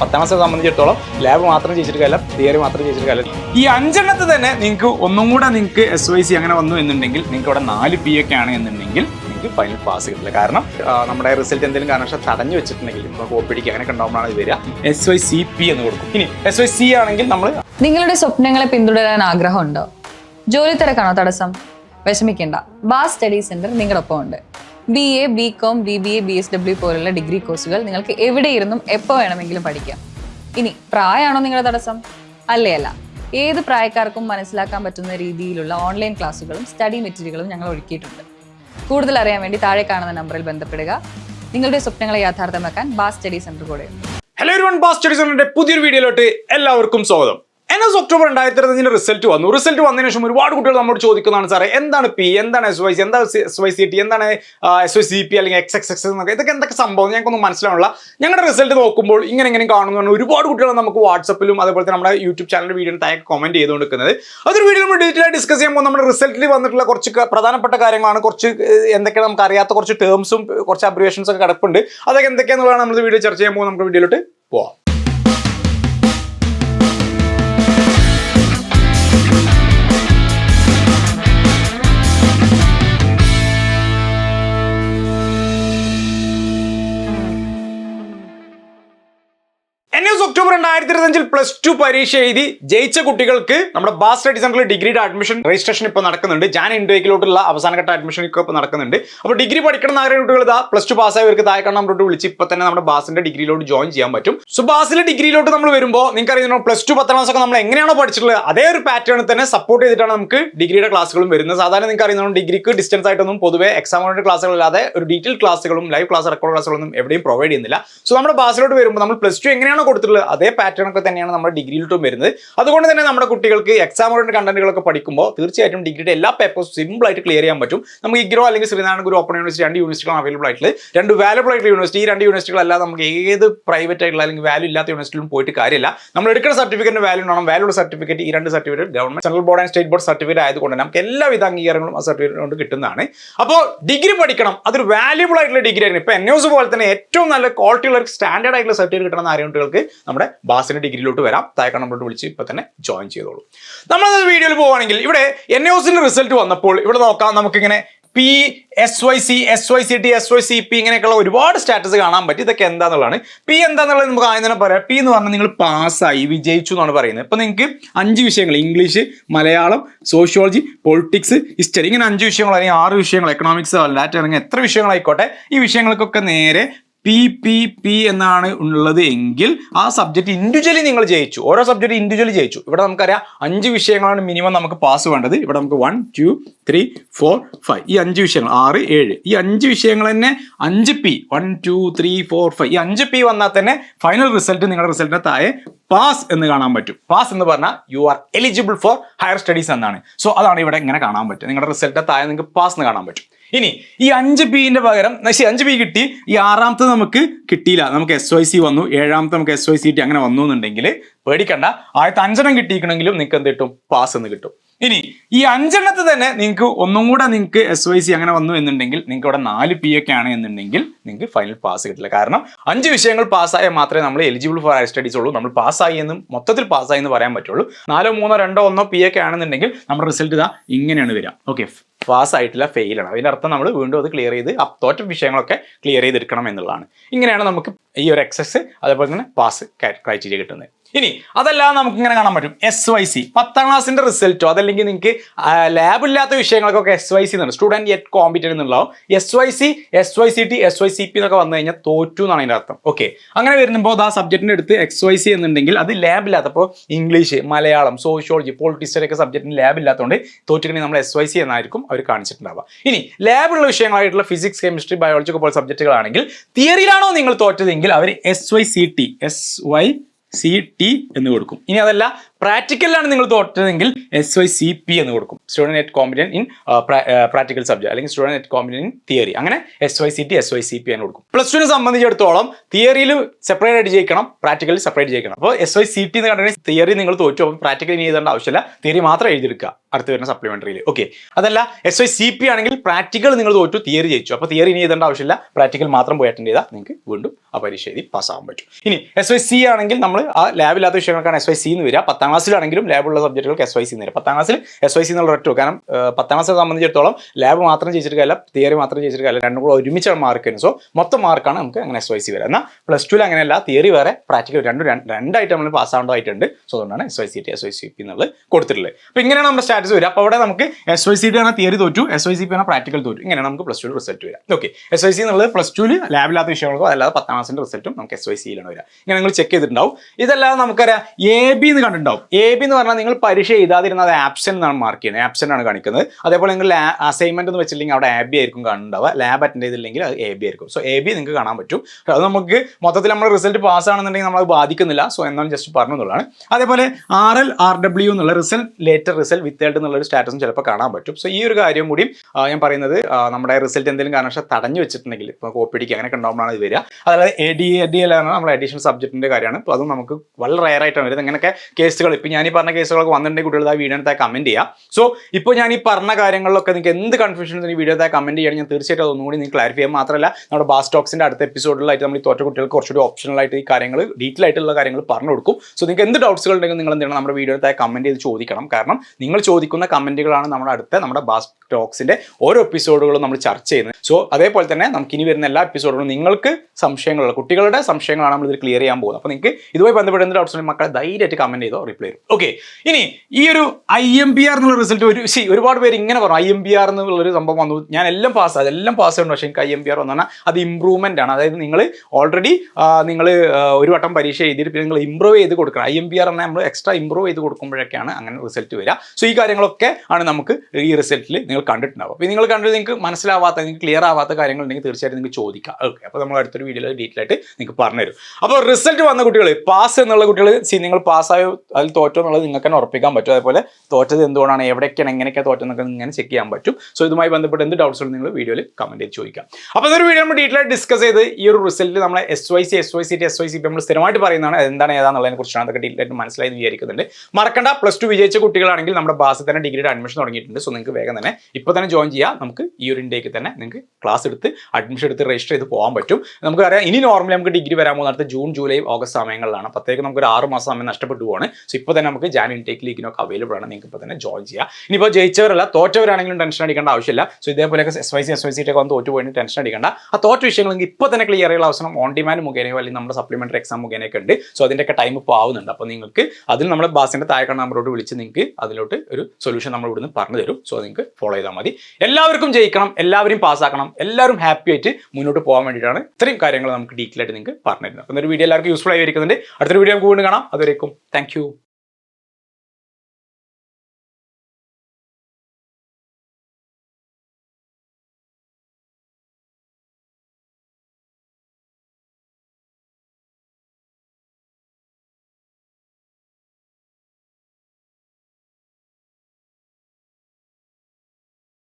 പത്താം ക്ലാസ് സംബന്ധിച്ചിടത്തോളം ലാബ് മാത്രം ചെയ്തിട്ട് കാലം തിയറി മാത്രം ചെയ്തിട്ട് കാലം ഈ അഞ്ചെണ്ണത്തിൽ തന്നെ നിങ്ങൾക്ക് ഒന്നും കൂടെ നിങ്ങൾക്ക് എസ് വൈ സി അങ്ങനെ വന്നു എന്നുണ്ടെങ്കിൽ നിങ്ങൾക്ക് അവിടെ നാല് പി ഒക്കെ ആണ് എന്നുണ്ടെങ്കിൽ നിങ്ങൾക്ക് ഫൈനൽ പാസ് കിട്ടില്ല. കാരണം നമ്മുടെ റിസൾട്ട് എന്തെങ്കിലും കാരണവശാൽ തടഞ്ഞു വെച്ചിട്ടുണ്ടെങ്കിൽ ഇപ്പോൾ കോപ്പിടിക്ക് അങ്ങനെ ഉണ്ടാകുമ്പോഴാണ് ഇത് വരിക. എസ് വൈ സി പി എന്ന് കൊടുക്കും. ഇനി എസ് വൈ സി ആണെങ്കിൽ നമ്മൾ നിങ്ങളുടെ സ്വപ്നങ്ങളെ പിന്തുടരാൻ ആഗ്രഹമുണ്ടോ? ജോലി തിരക്കാണോ തടസ്സം? വിഷമിക്കേണ്ട. ബാസ് സ്റ്റഡി സെന്റർ നിങ്ങളൊപ്പം ഉണ്ട് B A B com B B A B S W പോലുള്ള ഡിഗ്രി കോഴ്സുകൾ നിങ്ങൾക്ക് എവിടെ ഇരുന്നും എപ്പോൾ വേണമെങ്കിലും പഠിക്കാം. ഇനി പ്രായമാണോ നിങ്ങളുടെ തടസ്സം? അല്ലേ അല്ല. ഏത് പ്രായക്കാർക്കും മനസ്സിലാക്കാൻ പറ്റുന്ന രീതിയിലുള്ള ഓൺലൈൻ ക്ലാസ്സുകളും സ്റ്റഡി മെറ്റീരിയലുകളും ഞങ്ങൾ ഒരുക്കിയിട്ടുണ്ട്. കൂടുതൽ അറിയാൻ വേണ്ടി താഴെ കാണുന്ന നമ്പറിൽ ബന്ധപ്പെടുക. നിങ്ങളുടെ സ്വപ്നങ്ങളെ യാഥാർത്ഥ്യമാക്കാൻ ബാസ് സ്റ്റഡി സെന്റർ കൂടെ ഹലോ എവരിവൺ വൺ ബാസ് സെന്ററിന്റെ പുതിയൊരു വീഡിയോയിലോട്ട് എല്ലാവർക്കും സ്വാഗതം. എൻ എസ് ഒക്ടോബർ രണ്ടായിരത്തി ഇരുപത്തഞ്ചിന് റിസൾട്ട് വന്നു. റിസൾട്ട് വന്നതിന് ശേഷം ഒരുപാട് കുട്ടികൾ നമ്മോട് ചോദിക്കുന്നതാണ് സാറേ എന്താണ് പി എന്താണ് എസ് വൈ സി എന്താണ് എസ് വൈ സി ടി എന്താണ് എസ് വൈ സി പി അല്ലെങ്കിൽ എക്സ് എക്സ് എക്സ് എന്നൊക്കെ? ഇതൊക്കെ എന്തൊക്കെ സംഭവം? ഞങ്ങൾക്കൊന്നും മനസ്സിലാവില്ല ഞങ്ങളുടെ റിസൾട്ട് നോക്കുമ്പോൾ ഇങ്ങനെ ഇങ്ങനെ കാണുന്നു ഒരുപാട് കുട്ടികൾ നമുക്ക് വാട്സപ്പിലും അതുപോലെ തന്നെ നമ്മുടെ യൂട്യൂബ് ചാനലിൽ വീഡിയോ താഴെ കമന്റ് ചെയ്തുകൊണ്ടിരിക്കുന്നത്. അതൊരു വീഡിയോ നമ്മൾ ഡീറ്റെയിൽ ആയി ഡിസ്കസ് ചെയ്യുമ്പോൾ നമ്മുടെ റിസൾട്ടിൽ വന്നിട്ടുള്ള കുറച്ച് പ്രധാനപ്പെട്ട കാര്യങ്ങളാണ്. കുറച്ച് എന്തൊക്കെ നമുക്ക് അറിയാത്ത കുറച്ച് ടേംസും കുറച്ച് അബ്രിവേഷൻസ് ഒക്കെ കിടപ്പുണ്ട്. അതൊക്കെ എന്തൊക്കെയാണെന്നുള്ളതാണ് നമ്മൾ വീഡിയോ ചർച്ച ചെയ്യുമ്പോൾ നമുക്ക് വീഡിയോയിലോട്ട് പോവാം. പ്ലസ് ടു പരീക്ഷ എഴുതി ജയിച്ച കുട്ടികൾക്ക് നമ്മുടെ ബാസ് സ്റ്റഡി സെന്ററിൽ ഡിഗ്രിയുടെ അഡ്മിഷൻ രജിസ്ട്രേഷൻ ഇപ്പോൾ നടക്കുന്നുണ്ട്. ജാൻ ഇൻഡോയ്ക്കിലോട്ടുള്ള അവസാനഘട്ട അഡ്മിഷൻ ഒക്കെ ഇപ്പോൾ നടക്കുന്നുണ്ട്. അപ്പോൾ ഡിഗ്രി പഠിക്കണം എന്ന് ആഗ്രഹം കുട്ടികൾ ഇതാ പ്ലസ് ടു പാസ്സായവർക്ക് താഴെ കാണാൻ തൊട്ട് വിളിച്ച് ഇപ്പോൾ തന്നെ നമ്മുടെ ബാസിന്റെ ഡിഗ്രിയിലോട്ട് ജോയിൻ ചെയ്യാൻ പറ്റും. സോ ബാസിലെ ഡിഗ്രിയിലോട്ട് നമ്മൾ വരുമ്പോൾ നിങ്ങൾക്ക് അറിയുന്ന പ്ലസ് ടു പത്താം ക്ലാസ് ഒക്കെ നമ്മൾ എങ്ങനെയാണോ പഠിച്ചിട്ടുള്ളത് അതേ ഒരു പാറ്റേണിൽ തന്നെ സപ്പോർട്ട് ചെയ്തിട്ടാണ് നമുക്ക് ഡിഗ്രിയുടെ ക്ലാസ്സുകളും വരുന്നത്. സാധാരണ നിങ്ങൾക്ക് അറിയുന്ന ഡിഗ്രിക്ക് ഡിസ്റ്റൻസ് ആയിട്ടൊന്നും പൊതുവെ എക്സാം ക്ലാസ്സുകളല്ലാതെ ഒരു ഡീറ്റെയിൽ ക്ലാസ്സുകളും ലൈവ് ക്ലാസ് റെക്കോർഡ് ക്ലാസ്സുകളൊന്നും എവിടെയും പ്രൊവൈഡ് ചെയ്യുന്നില്ല. സോ നമ്മുടെ ബാസിലോട്ട് വരുമ്പോൾ നമ്മൾ പ്ലസ് ടു എങ്ങനെയാണോ കൊടുത്തിട്ടുള്ളത് അതേ പാറ്റേൺ ഒക്കെ തന്നെയാണ് നമ്മുടെ ഡിഗ്രിയിലോട്ടും വരുന്നത്. അതുകൊണ്ട് തന്നെ നമ്മുടെ കുട്ടികൾക്ക് എക്സാം ഓറിയന്റ് കണ്ടന്റുകളൊക്കെ പഠിക്കുമ്പോൾ തീർച്ചയായിട്ടും ഡിഗ്രിയുടെ എല്ലാ പേപ്പേഴ്സും സിമ്പിൾ ആയിട്ട് ക്ലിയർ ചെയ്യാൻ പറ്റും. നമുക്ക് ഇഗ്രോ അല്ലെങ്കിൽ ശ്രീനാരായണ ഗുരു ഓപ്പൺ യൂണിവേഴ്സിറ്റി രണ്ട് യൂണിവേഴ്സിറ്റികളാണ് അവൈലബിൾ ആയിട്ടുള്ളത് രണ്ട് വാലബിൾ ആയിട്ടുള്ള യൂണിവേഴ്സിറ്റി ഈ രണ്ട് യൂണിവേഴ്സിറ്റികളല്ലാതെ നമുക്ക് ഏത് പ്രൈവറ്റ് ആയിട്ടുള്ള അല്ലെങ്കിൽ വാല്യൂ ഇല്ലാത്ത യൂണിവേഴ്സിറ്റിയിലും പോയിട്ട് കാര്യമില്ല. നമ്മൾ എടുക്കുന്ന സർട്ടിഫിക്കറ്റിന് വാല്യൂ ഉണ്ടാവണം. വാല്യൂ സർട്ടിഫിക്കറ്റ് ഈ രണ്ട് certificate government central board and state board certificate ആയതുകൊണ്ട് നമുക്ക് എല്ലാവിധ അംഗീകാരങ്ങളും ആ സർട്ടിഫിക്കറ്റ് കൊണ്ട് കിട്ടുന്നതാണ്. അപ്പോൾ ഡിഗ്രി പഠിക്കണം. അതൊരു വാല്യൂബിൾ ആയിട്ടുള്ള ഡിഗ്രി ആയിരുന്നു ഇപ്പോൾ എൻ പോലെ തന്നെ ഏറ്റവും നല്ല ക്വാളിറ്റിയുള്ള സ്റ്റാൻഡേർഡ് ആയിട്ടുള്ള സർട്ടിഫിക്കറ്റ് കിട്ടണം കുട്ടികൾക്ക് നമ്മുടെ ബാസിന്റെ ഡിഗ്രിയിലോട്ട് വരാം. താഴെ നമ്മളോട് വിളിച്ച് ഇപ്പൊ തന്നെ ജോയിൻ ചെയ്തോളൂ. നമ്മൾ വീഡിയോയിൽ പോവുകയാണെങ്കിൽ ഇവിടെ എൻ യൂസിന്റെ റിസൾട്ട് വന്നപ്പോൾ ഇവിടെ നോക്കാം നമുക്കിങ്ങനെ P S Y C S Y C T S Y C P ഇങ്ങനെയൊക്കെയുള്ള ഒരുപാട് സ്റ്റാറ്റസ് കാണാൻ പറ്റും. ഇതൊക്കെ എന്താന്നുള്ളതാണ്. പി എന്താന്നുള്ളത് നമുക്ക് ആദ്യം തന്നെ പറയാം. പി എന്ന് പറഞ്ഞാൽ നിങ്ങൾ പാസ്സായി വിജയിച്ചു എന്നാണ് പറയുന്നത്. ഇപ്പം നിങ്ങൾക്ക് അഞ്ച് വിഷയങ്ങൾ English Malayalam sociology politics history ഇങ്ങനെ അഞ്ച് വിഷയങ്ങൾ അല്ലെങ്കിൽ ആറ് വിഷയങ്ങൾ എക്കണോമിക്സ് ലാറ്റ് ഇറങ്ങി എത്ര വിഷയങ്ങളായിക്കോട്ടെ ഈ വിഷയങ്ങൾക്കൊക്കെ നേരെ പി പി പി എന്നാണ് ഉള്ളത് എങ്കിൽ ആ സബ്ജക്റ്റ് ഇൻഡിവിജ്വലി നിങ്ങൾ ജയിച്ചു. ഓരോ സബ്ജക്റ്റ് ഇൻഡിവിജ്വലി ജയിച്ചു. ഇവിടെ നമുക്കറിയാം അഞ്ച് വിഷയങ്ങളാണ് മിനിമം നമുക്ക് പാസ് വേണ്ടത്. ഇവിടെ നമുക്ക് one two three four five ഈ അഞ്ച് വിഷയങ്ങൾ ആറ് ഏഴ്. ഈ അഞ്ച് വിഷയങ്ങൾ തന്നെ അഞ്ച് P. One two three four five ഈ അഞ്ച് പി വന്നാൽ തന്നെ ഫൈനൽ റിസൾട്ട് നിങ്ങളുടെ റിസൾട്ടിന് താഴെ പാസ് എന്ന് കാണാൻ പറ്റും. പാസ് എന്ന് പറഞ്ഞാൽ you are eligible for higher studies എന്നാണ്. സോ അതാണ് ഇവിടെ ഇങ്ങനെ കാണാൻ പറ്റും. നിങ്ങളുടെ റിസൾട്ട് താഴെ നിങ്ങൾക്ക് പാസ് എന്ന് കാണാൻ പറ്റും. ഇനി ഈ അഞ്ച് പിന്റെ പകരം ശരി അഞ്ച് പി കിട്ടി ഈ ആറാമത്തെ നമുക്ക് കിട്ടിയില്ല. നമുക്ക് എസ് വൈ സി വന്നു. ഏഴാമത്തെ നമുക്ക് എസ് വൈ സി ടി അങ്ങനെ വന്നു എന്നുണ്ടെങ്കിൽ പേടിക്കണ്ട. ആദ്യത്തെ അഞ്ചെണ്ണം കിട്ടിയിരിക്കണമെങ്കിലും നിങ്ങൾക്ക് എന്ത് കിട്ടും? പാസ് എന്ന് കിട്ടും. ഇനി ഈ അഞ്ചെണ്ണത്ത് തന്നെ നിങ്ങൾക്ക് ഒന്നും കൂടെ നിങ്ങൾക്ക് എസ് വൈ സി അങ്ങനെ വന്നു എന്നുണ്ടെങ്കിൽ നിങ്ങൾക്ക് ഇവിടെ നാല് പി ഒക്കെ ആണ് എന്നുണ്ടെങ്കിൽ നിങ്ങൾക്ക് ഫൈനൽ പാസ് കിട്ടില്ല. കാരണം അഞ്ച് വിഷയങ്ങൾ പാസ്സായാൽ മാത്രമേ നമ്മൾ എലിജിബിൾ ഫോർ ഹയർ സ്റ്റഡീസ് ഉള്ളൂ. നമ്മൾ പാസ്സായി എന്നും മൊത്തത്തിൽ പാസ്സായി എന്ന് പറയാൻ പറ്റുള്ളൂ. നാലോ മൂന്നോ രണ്ടോ ഒന്നോ പി ഒക്കെ ആണെന്നുണ്ടെങ്കിൽ നമ്മുടെ റിസൾട്ട് ഇതാ ഇങ്ങനെയാണ് വരിക. ഓക്കെ പാസ് ആയിട്ടില്ല ഫെയിൽ ആണ്. അതിന്റെ അർത്ഥം നമ്മൾ വീണ്ടും അത് ക്ലിയർ ചെയ്ത് ആ തോറ്റ വിഷയങ്ങളൊക്കെ ക്ലിയർ ചെയ്തെടുക്കണം എന്നുള്ളതാണ്. ഇങ്ങനെയാണ് നമുക്ക് ഈ ഒരു എക്സസ് അതേപോലെ തന്നെ പാസ് ക്രൈറ്റീരിയ കിട്ടുന്നത്. ഇനി അതെല്ലാം നമുക്ക് ഇങ്ങനെ കാണാൻ പറ്റും. എസ് വൈ സി പത്താം ക്ലാസ്സിന്റെ റിസൾട്ടോ അതല്ലെങ്കിൽ നിങ്ങൾക്ക് ലാബ് ഇല്ലാത്ത വിഷയങ്ങൾക്കൊക്കെ എസ് വൈ സി എന്നുണ്ട് student yet competed എന്നുള്ളതാവും. S Y C S Y C T S Y C P എന്നൊക്കെ വന്നു കഴിഞ്ഞാൽ തോറ്റു എന്നാണ് അതിന്റെ അർത്ഥം. ഓക്കെ അങ്ങനെ വരുമ്പോൾ ആ സബ്ജക്റ്റിന്റെ അടുത്ത് എക്സ് വൈ സി എന്നുണ്ടെങ്കിൽ അത് ലാബ് ഇല്ലാത്തപ്പോൾ ഇംഗ്ലീഷ് മലയാളം സോഷ്യോളജി പൊളിറ്റിക്സ് ഒക്കെ സബ്ജക്റ്റിന് ലാബ് ഇല്ലാത്തതുകൊണ്ട് തോറ്റിട്ടുണ്ടെങ്കിൽ നമ്മൾ എസ് വൈ സി എന്നായിരിക്കും അവർ കാണിച്ചിട്ടുണ്ടാവുക. ഇനി ലാബുള്ള വിഷയങ്ങളായിട്ടുള്ള ഫിസിക്സ് കെമിസ്ട്രി ബയോളജി ഒക്കെ പോലെ സബ്ജക്റ്റുകളാണെങ്കിൽ തിയറിയിലാണോ നിങ്ങൾ തോറ്റതെങ്കിൽ അവർ S Y C T S Y C T എന്ന് കൊടുക്കും. ഇനി അതല്ല പ്രാക്ടിക്കലിലാണ് നിങ്ങൾ തോറ്റതെങ്കിൽ എസ് വൈ സി പി എന്ന് കൊടുക്കും. Student not competent in practical subject അല്ലെങ്കിൽ student not competent in theory അങ്ങനെ S Y C T S Y C P എന്ന് കൊടുക്കും. പ്ലസ് ടുവിനെ സംബന്ധിച്ചിടത്തോളം തിയറിയിൽ സെപ്പറേറ്റ് ആയിട്ട് ജയിക്കണം പ്രാക്ടിക്കലിൽ സെപ്പറേറ്റ് ജയിക്കണം. അപ്പോൾ എസ് വൈ സി ടി എന്ന് കണ്ടിട്ടുണ്ടെങ്കിൽ തിയറി നിങ്ങൾ തോറ്റു അപ്പോൾ പ്രാക്ടിക്കൽ ഇനി എഴുതേണ്ട ആവശ്യമില്ല. തിയറി മാത്രം എഴുതിയെടുക്കുക അടുത്ത് വരുന്ന സപ്ലിമെന്ററിയിൽ ഓക്കെ അതല്ല എസ് വൈ സി പി ആണെങ്കിൽ പ്രാക്ടിക്കൽ നിങ്ങൾ തോറ്റു തിയറി ജയിച്ചു. അപ്പോൾ തിയറി ഇനി എഴുതേണ്ട ആവശ്യമില്ല. പ്രാക്ടിക്കൽ മാത്രം പോയി അറ്റൻഡ് ചെയ്താൽ നിങ്ങൾക്ക് വീണ്ടും ആ പരീക്ഷ എഴുതി പറ്റും. ഇനി എസ് വൈ സി ആണെങ്കിൽ നമ്മൾ ആ ലാബില്ലാത്ത വിഷയങ്ങൾക്കാണ് എസ് വൈ സി എന്ന് വരിക. പത്താം ക്ലാസ്സിലാണെങ്കിലും ലാബുള്ള സബ്ജക്റ്റുകൾക്ക് എസ് വൈ സി നേരം പത്താം ക്ലാസ്സിൽ എസ് വൈ സി എന്നുള്ള ഒറ്റ കാരണം പത്താം ക്ലാസ്സിനെ സംബന്ധിച്ചിടത്തോളം ലാബ് മാത്രം കാര്യമില്ല തിയറി മാത്രം കാര്യമില്ല രണ്ടും കൂടെ ഒരുമിച്ചാണ് മാർക്ക് വരുന്നത് സോ മൊത്തം മാർക്കാണ് നമുക്ക് അങ്ങനെ എസ് വൈ സി വരിക എന്നാൽ പ്ലസ് ടുവിൽ അങ്ങനെയല്ല തിയറി വേറെ പ്രാക്ടിക്കൽ രണ്ടും രണ്ട് രണ്ടായിട്ട് നമ്മൾ പാസ് ആവേണ്ടതായിട്ടുണ്ട് സോ അതുകൊണ്ടാണ് S Y C T S Y C P എന്നുള്ളത് കൊടുത്തിട്ടുള്ളത്. അപ്പോൾ ഇങ്ങനെയാണ് നമ്മുടെ സ്റ്റാറ്റസ് വരിക. അപ്പോൾ അവിടെ നമുക്ക് എസ് വൈ സി ടി ആണ് തിയറി തോറ്റു എസ് വൈ സി പി ആണ് പ്രാക്ടിക്കൽ തോറ്റു. ഇങ്ങനെയാണ് നമുക്ക് പ്ലസ് ടുവിൽ റിസൾട്ട് വരിക. ഓക്കെ എസ് വൈ സി എന്നുള്ളത് പ്ലസ് ടുവിൽ ലാബില്ലാത്ത വിഷയങ്ങൾക്കോ അല്ലാതെ പത്താം ക്ലാസിന്റെ റിസൾട്ടും നമുക്ക് എസ് വൈ സിയിലാണ് വരിക. ഇങ്ങനെ നിങ്ങൾ ചെക്ക് ചെയ്തിട്ടുണ്ടാവും. ഇതല്ലാതെ നമുക്കറിയാം. എ ബി എന്ന് കണ്ടിട്ടുണ്ടാവും. എ ബി എന്ന് പറഞ്ഞാൽ നിങ്ങൾ പരീക്ഷ എഴുതാതിരുന്ന അത് ആബ്സെന്റ് എന്നാണ് മാർക്ക് ചെയ്യുന്നത്. ആബ്സെന്റ് ആണ് കാണിക്കുന്നത്. അതേപോലെ നിങ്ങൾ അസൈൻമെന്റ് എന്ന് വെച്ചില്ലെങ്കിൽ അവിടെ എ ബി ആയിരിക്കും കാണുന്നുണ്ടാവുക. ലാബ് അറ്റൻഡ് ചെയ്തില്ലെങ്കിൽ അത് എ ബി ആയിരിക്കും. സോ എ ബി നിങ്ങൾക്ക് കാണാൻ പറ്റും. അത് നമുക്ക് മൊത്തത്തിൽ നമ്മൾ റിസൾട്ട് പാസ് ആണെന്നുണ്ടെങ്കിൽ നമ്മൾ അത് ബാധിക്കുന്നില്ല. സോ എന്നാലും ജസ്റ്റ് പറഞ്ഞു എന്നുള്ളതാണ് അതേപോലെ ആർ എൽ ആർ ഡബ്ല്യു എന്നുള്ള റിസൾട്ട് ലേറ്റർ റിസൾട്ട് വിത്ത് എന്നുള്ള സ്റ്റാറ്റസും ചിലപ്പോൾ കാണാൻ പറ്റും. സോ ഈ ഒരു കാര്യം കൂടി ഞാൻ പറയുന്നത് നമ്മുടെ റിസൾട്ട് എന്തെങ്കിലും കാരണവശാൽ തടഞ്ഞു വെച്ചിട്ടുണ്ടെങ്കിൽ ഇപ്പോൾ കോപ്പി അടിക്കുക അങ്ങനെ ഉണ്ടാകുമ്പോഴാണ് ഇത് വരിക. അതായത് A D A D L ആണ് നമ്മുടെ അഡീഷണൽ സബ്ജക്റ്റിന്റെ കാര്യമാണ്. അപ്പോൾ അതും നമുക്ക് വളരെ റയർ ആയിട്ടാണ് വരുന്നത്. അങ്ങനെയൊക്കെ കേസുകൾ ഇപ്പോൾ ഞാൻ ഈ പറഞ്ഞ കേസുകളൊക്കെ വന്നിട്ടുണ്ടെങ്കിൽ കുട്ടികൾ ആ വീഡിയോ താഴെ കമന്റ് ചെയ്യാം. സോ ഇപ്പോൾ ഞാൻ ഈ പറഞ്ഞ കാര്യങ്ങളിലൊക്കെ നിങ്ങൾക്ക് എന്ത് കൺഫ്യൂഷൻ ഈ വീഡിയോ താഴെ കമന്റ് ചെയ്യണം ഞാൻ തീർച്ചയായിട്ടും അതൊന്നും കൂടി നിങ്ങൾക്ക് ക്ലാരിഫൈ ചെയ്യാൻ മാത്രമല്ല നമ്മുടെ ബാസ് ടോക്സിന്റെ അടുത്ത എപ്പിസോഡിലായിട്ട് നമ്മൾ ഈ തോറ്റ കുട്ടികൾക്ക് കുറച്ചുകൂടി ഓപ്ഷണൽ ആയിട്ട് ഈ കാര്യങ്ങൾ ഡീറ്റെയിൽ ആയിട്ടുള്ള കാര്യങ്ങൾ പറഞ്ഞു കൊടുക്കും. സോ നിങ്ങൾക്ക് എന്ത് ഡൗട്ട്സുകൾ ഉണ്ടെങ്കിൽ നിങ്ങൾ എന്താണ് നമ്മുടെ വീഡിയോ താഴെ കമന്റ് ചെയ്ത് ചോദിക്കണം. കാരണം നിങ്ങൾ ചോദിക്കുന്ന കമന്റുകളാണ് നമ്മുടെ അടുത്ത നമ്മുടെ ബാസ് ടോക്സിന്റെ ഓരോ എപ്പിസോഡുകളും നമ്മൾ ചർച്ച ചെയ്യുന്നത്. സോ അതേപോലെ തന്നെ നമുക്ക് ഇനി വരുന്ന എല്ലാ എപ്പിസോഡുകളും നിങ്ങൾക്ക് സംശയങ്ങളുള്ള കുട്ടികളുടെ സംശയങ്ങളാണ് നമ്മൾ ഇത് ക്ലിയർ ചെയ്യാൻ പോകുന്നത്. അപ്പോൾ നിങ്ങൾക്ക് ഇതുമായി ബന്ധപ്പെട്ട എന്ത് ഡൗട്ട്സ് ഉണ്ടെങ്കിൽ മക്കളെ ധൈര്യമായിട്ട് കമന്റ് ചെയ്തോ റിപ്ലൈ വരും ഓക്കെ ഇനി ഈ ഒരു ഐ എം പി ആർ എന്നുള്ള റിസൾട്ട് ഒരു സി ഒരുപാട് പേര് ഇങ്ങനെ പറഞ്ഞു ഐ എം പി ആർ എന്നുള്ളൊരു സംഭവം വന്നു. ഞാൻ എല്ലാം പാസ് അതെല്ലാം പാസ് ആയതുകൊണ്ട് പക്ഷേ എനിക്ക് ഐ എം പി ആർ വന്നു പറഞ്ഞാൽ അത് ഇമ്പ്രൂവ്മെന്റ് ആണ്. അതായത് നിങ്ങൾ ഓൾറെഡി നിങ്ങൾ ഒരു വട്ടം പരീക്ഷ എഴുതിയിട്ട് നിങ്ങൾ ഇമ്പ്രൂവ് ചെയ്ത് കൊടുക്കണം. ഐ എം പി ആർ എന്നാൽ നമ്മൾ എക്സ്ട്രാ ഇമ്പ്രൂവ് ചെയ്ത് കൊടുക്കുമ്പോഴൊക്കെയാണ് അങ്ങനെ റിസൾട്ട് വരിക. സോ ഈ കാര്യങ്ങളൊക്കെ ആണ് നമുക്ക് ഈ റിസൾട്ടിൽ നിങ്ങൾ കണ്ടിട്ടുണ്ടാവും അപ്പോൾ നിങ്ങൾ കണ്ടിട്ട് നിങ്ങൾക്ക് മനസ്സിലാവാത്ത നിങ്ങൾക്ക് ക്ലിയർ ആവാത്ത കാര്യങ്ങൾ ഉണ്ടെങ്കിൽ തീർച്ചയായിട്ടും നിങ്ങൾക്ക് ചോദിക്കാം. ഓക്കെ അപ്പോൾ നമ്മൾ അടുത്തൊരു വീഡിയോയിൽ ഡീറ്റെയിൽ ആയിട്ട് നിങ്ങൾക്ക് പറഞ്ഞുതരും. അപ്പോൾ റിസൾട്ട് വന്ന കുട്ടികൾ പാസ് എന്നുള്ള കുട്ടികൾ സി നിങ്ങൾ പാസ്സായോ അതിൽ തോറ്റോ എന്നുള്ളത് നിങ്ങൾക്ക് തന്നെ ഉറപ്പിക്കാൻ പറ്റും. അതേപോലെ തോറ്റത് എന്തുകൊണ്ടാണ് എവിടെയൊക്കെയാണ് എങ്ങനെയൊക്കെ തോറ്റെന്നൊക്കെ ഇങ്ങനെ ചെക്ക് ചെയ്യാൻ പറ്റും. സോ ഇതുമായി ബന്ധപ്പെട്ട് എന്ത് ഡൗട്ട്സ് ഉണ്ടെങ്കിൽ നിങ്ങൾ വീഡിയോയിൽ കമന്റ് ചെയ്ത് ചോദിക്കാം. അപ്പോൾ അതൊരു വീഡിയോ നമ്മൾ ഡീറ്റെയിൽ ഡിസ്കസ് ചെയ്ത് ഈ ഒരു റിസൾട്ട് നമ്മൾ S Y C S Y C T S Y C നമ്മൾ സ്ഥിരമായിട്ട് പറയുന്നതാണ്. എന്താണ് ഏതാണെന്നുള്ളതിനെ കുറിച്ചാണ് അതൊക്കെ ഡീറ്റെയിൽ ആയിട്ട് മനസ്സിലായി വിചാരിക്കുന്നുണ്ട്. മറക്കണ്ട പ്ലസ് ടു വിജയിച്ച കുട്ടികളാണെങ്കിൽ നമ്മുടെ ബാസിൽ തന്നെ ഡിഗ്രിയുടെ അഡ്മിഷൻ തുടങ്ങിയിട്ടുണ്ട്. സോ നിങ്ങൾക്ക് വേഗം തന്നെ ഇപ്പോൾ തന്നെ ജോയിൻ ചെയ്യാം. നമുക്ക് ഈ ഒരു ഇൻഡേക്ക് തന്നെ നിങ്ങൾക്ക് ക്ലാസ് എടുത്ത് അഡ്മിഷൻ എടുത്ത് രജിസ്റ്റർ ചെയ്ത് പോകാൻ പറ്റും. നമുക്കറിയാം ഇനി നോർമലി നമുക്ക് ഡിഗ്രി വരാൻ പോകുന്ന അടുത്ത ജൂൺ ജൂലൈ ഓഗസ്റ്റ് സമയങ്ങളിലാണ്. അപ്പോഴത്തേക്ക് നമുക്ക് ഒരു ആറ് മാസം സമയം നഷ്ടപ്പെട്ടു പോവാണ്. സോ ഇപ്പോൾ തന്നെ നമുക്ക് ജാൻ ഇൻടേക്ക് ലീഗിനൊക്കെ അവൈലബിൾ ആണ്. നിങ്ങൾക്ക് ഇപ്പോൾ തന്നെ ജോയിൻ ചെയ്യാം. ഇനിയിപ്പോൾ ജയിച്ചവരല്ല തോറ്റവരാണെങ്കിലും ടെൻഷൻ അടിക്കേണ്ട ആവശ്യമില്ല. So ഇതേപോലെയൊക്കെ S Y C S Y C ഒക്കെ വന്ന് തോറ്റു പോയിട്ട് ടെൻഷൻ അടിക്കേണ്ട. ആ തോറ്റ വിഷയങ്ങൾ നിങ്ങൾക്ക് ഇപ്പോൾ തന്നെ ക്ലിയർ ചെയ്യാനുള്ള അവസരം ഓൺ ഡിമാൻഡ് മുഖേനയോ അല്ലെങ്കിൽ നമ്മുടെ സപ്ലിമെന്ററി എക്സാം മുഖേനയൊക്കെ ഉണ്ട്. സോ അതിന്റെയൊക്കെ ടൈം ഇപ്പോൾ ആവുന്നുണ്ട്. അപ്പോൾ നിങ്ങൾക്ക് അതിൽ നമ്മുടെ ബാസിന്റെ താഴെ കാണുന്ന നമ്പറോട് വിളിച്ച് നിങ്ങൾക്ക് അതിലോട്ട് ഒരു സൊല്യൂഷൻ നമ്മൾ ഇവിടുന്ന് പറഞ്ഞു തരും. സോ നിങ്ങൾക്ക് ഫോളോ ചെയ്താൽ മതി. എല്ലാവർക്കും ജയിക്കണം. എല്ലാവരും പാസ്സാക്കണം എല്ലാവരും ഹാപ്പി ആയിട്ട് മുന്നോട്ട് പോകാൻ വേണ്ടിയിട്ടാണ് ഇത്രയും കാര്യങ്ങൾ നമുക്ക് ഡീറ്റെയിൽ ആയിട്ട് നിങ്ങൾക്ക് പറഞ്ഞു തരുന്നത്. അപ്പോൾ ഒരു വീഡിയോ എല്ലാവർക്കും യൂസ്ഫുൾ ആയി ഇരിക്കുന്നുണ്ട്. അടുത്തൊരു വീഡിയോ നമുക്ക് വീണ്ടും കാണാം. അതുവരേക്കും താങ്ക്